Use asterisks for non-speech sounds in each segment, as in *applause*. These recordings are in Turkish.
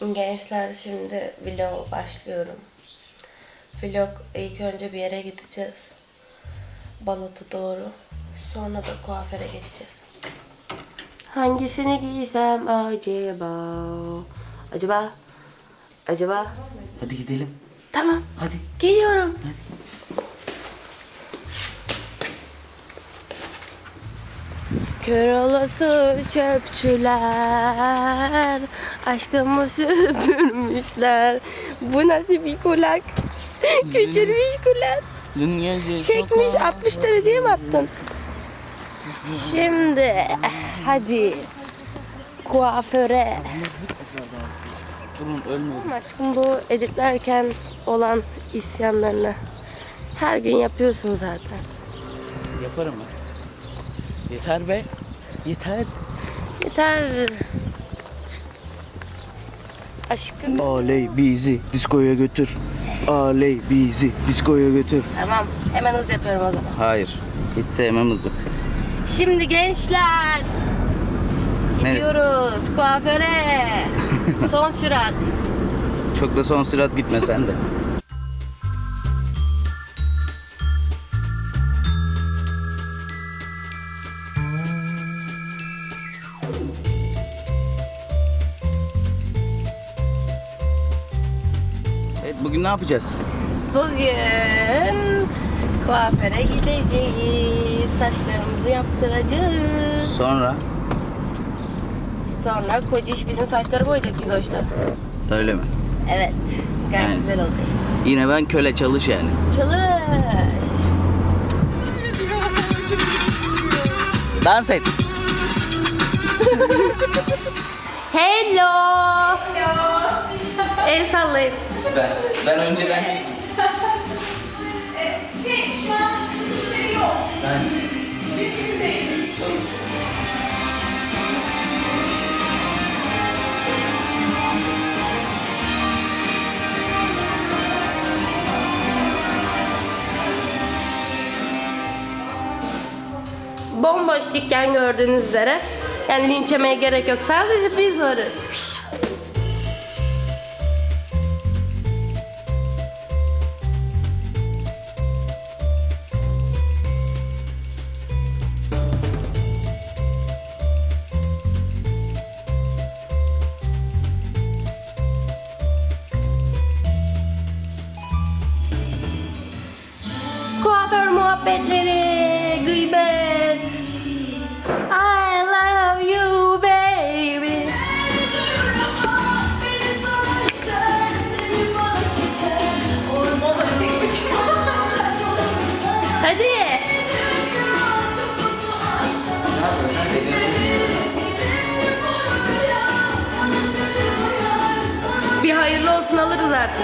Gençler şimdi vlog başlıyorum. Vlog ilk önce bir yere gideceğiz. Balat'a doğru. Sonra da kuaföre geçeceğiz. Hangisini giysem acaba? Acaba? Acaba? Hadi gidelim. Tamam. Hadi. Geliyorum. Kör olası çöpçüler Aşkımı süpürmüşler Bu nasıl bir kulak Küçülmüş kulak Çekmiş 60 dereceye mi attın? Şimdi hadi kuaföre. Durun. Aşkım bu editlerken olan isyanlarını her gün yapıyorsun zaten. Yaparım ben. Yeter be. Yeter. Yeter. Aşkım. Aley bizi diskoya götür. Aley bizi diskoya götür. Tamam hemen hız yapıyorum o zaman. Hayır. Hiç sevmem hızı. Şimdi gençler Ne? gidiyoruz kuaföre. *laughs* Son sürat. Çok da son sürat gitme sen de. Bugün ne yapacağız? Bugün kuaföre gideceğiz. Saçlarımızı yaptıracağız. Sonra Sonra kociş bizim saçları boyayacak biz hoşla. öyle mi? Evet. Gayet Yani. güzel olacak. Yine ben köle çalış yani. Çalış. Dans et. Hello. Hello. El sallayın. Ben, ben önceden Şey, şu an müşteri yok. ben Mümkün değil. Bomboş dükkan gördüğünüz üzere. Yani linç yemeye gerek yok. Sadece biz varız. Muhabbetleri, gıybet. I love you baby. Hadi. Bir hayırlı olsun alırız artık.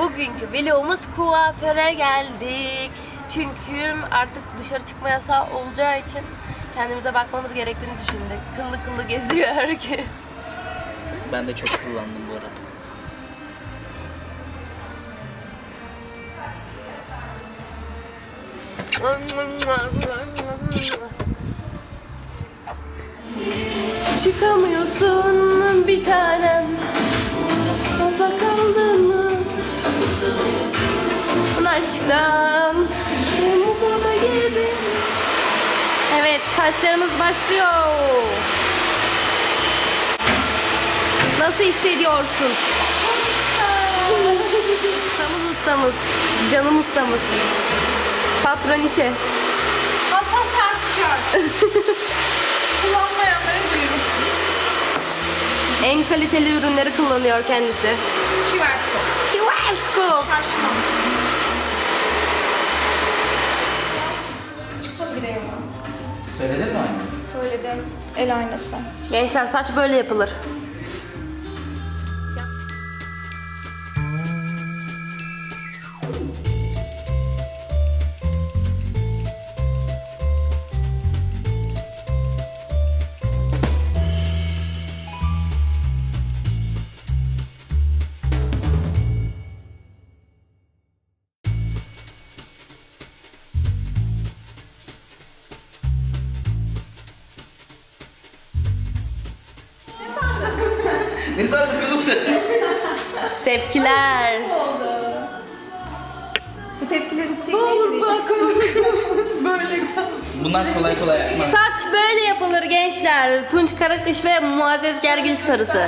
Bugünkü vlogumuz kuaföre geldik. Çünkü artık dışarı çıkma yasağı olacağı için kendimize bakmamız gerektiğini düşündük. Kıllı kıllı geziyor *laughs* herkes. ben de çok kullandım bu arada. Çıkamıyorsun bir tanem Aşktan Evet saçlarımız başlıyor Nasıl hissediyorsun? ustamız ustamız Canım ustamız Patroniçe Hassas tartışıyor. *laughs* Kullanmayanları duyurun. En kaliteli ürünleri kullanıyor kendisi Şiversko. Şivasko Karşıma. Söyledin mi anne? Söyledim. El aynası. Gençler saç böyle yapılır. Ne sandın kızım sen? Tepkiler. Bu tepkileri çekmeyi *laughs* Bunlar kolay kolay yapmaz. Saç böyle yapılır gençler. Tunç Karakış ve Muazzez Gergil sarısı.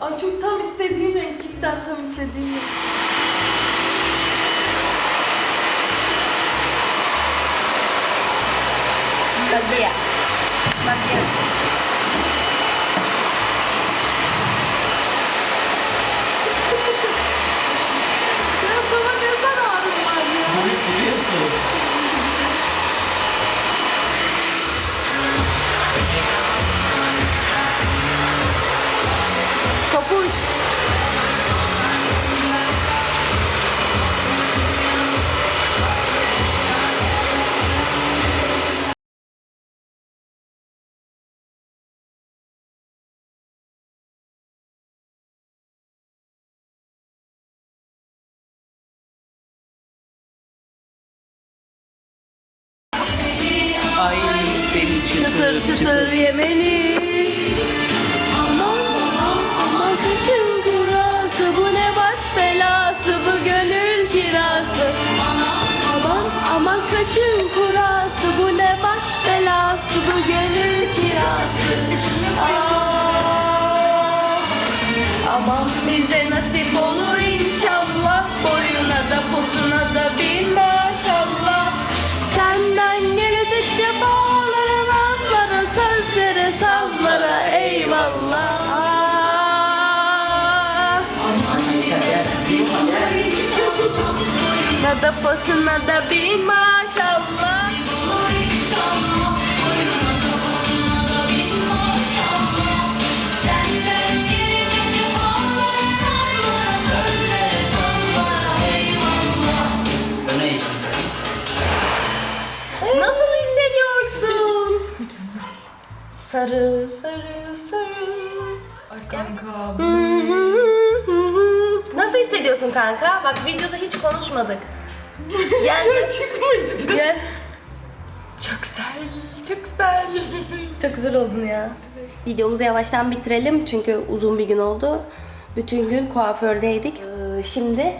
Ay çok tam istediğim renk. Cidden tam istediğim renk. Bagia. Bagia. Seni Çıtır çıtır yemeli. Aman aman aman kaçın kurası bu ne baş belası bu gönül kirası. Aman aman kaçın kurası bu ne baş belası bu gönül kirası. Ah, aman bize nasip olur inşallah boyuna da posuna da bin da posuna da bin maşallah. Nasıl hissediyorsun? Sarı, sarı, sarı. Kanka. Nasıl hissediyorsun kanka? Bak videoda hiç konuşmadık. Gel gel. *laughs* Çıkmayız. gel. Çok güzel. Çok güzel. Çok güzel oldun ya. Videomuzu yavaştan bitirelim çünkü uzun bir gün oldu. Bütün gün kuafördeydik. Ee, Şimdi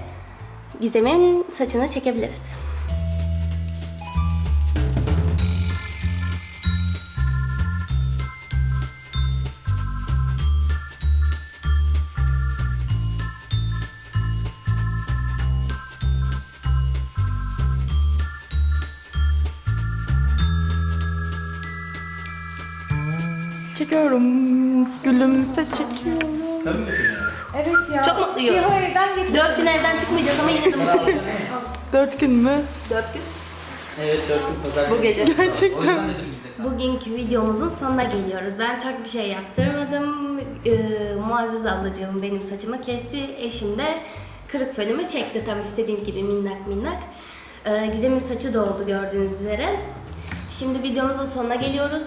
Gizem'in saçını çekebiliriz. Çekiyorum. Gülümse çekiyorum. Evet ya. Çok mutluyuz. Siyah evden getirdim. Dört gün evden çıkmayacağız ama yine de mutluyuz. Dört gün mü? Dört gün. Evet dört gün pazartesi. Bu gece. O yüzden dedim biz de. Bugünkü videomuzun sonuna geliyoruz. Ben çok bir şey yaptırmadım. Ee, Muazzez ablacığım benim saçımı kesti. Eşim de kırık fönümü çekti tam istediğim gibi minnak minnak. Ee, Gizem'in saçı doldu gördüğünüz üzere. Şimdi videomuzun sonuna geliyoruz.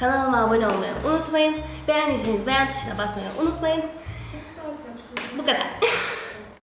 Kanalıma abone olmayı unutmayın. Beğendiyseniz beğen tuşuna basmayı unutmayın. Bu kadar.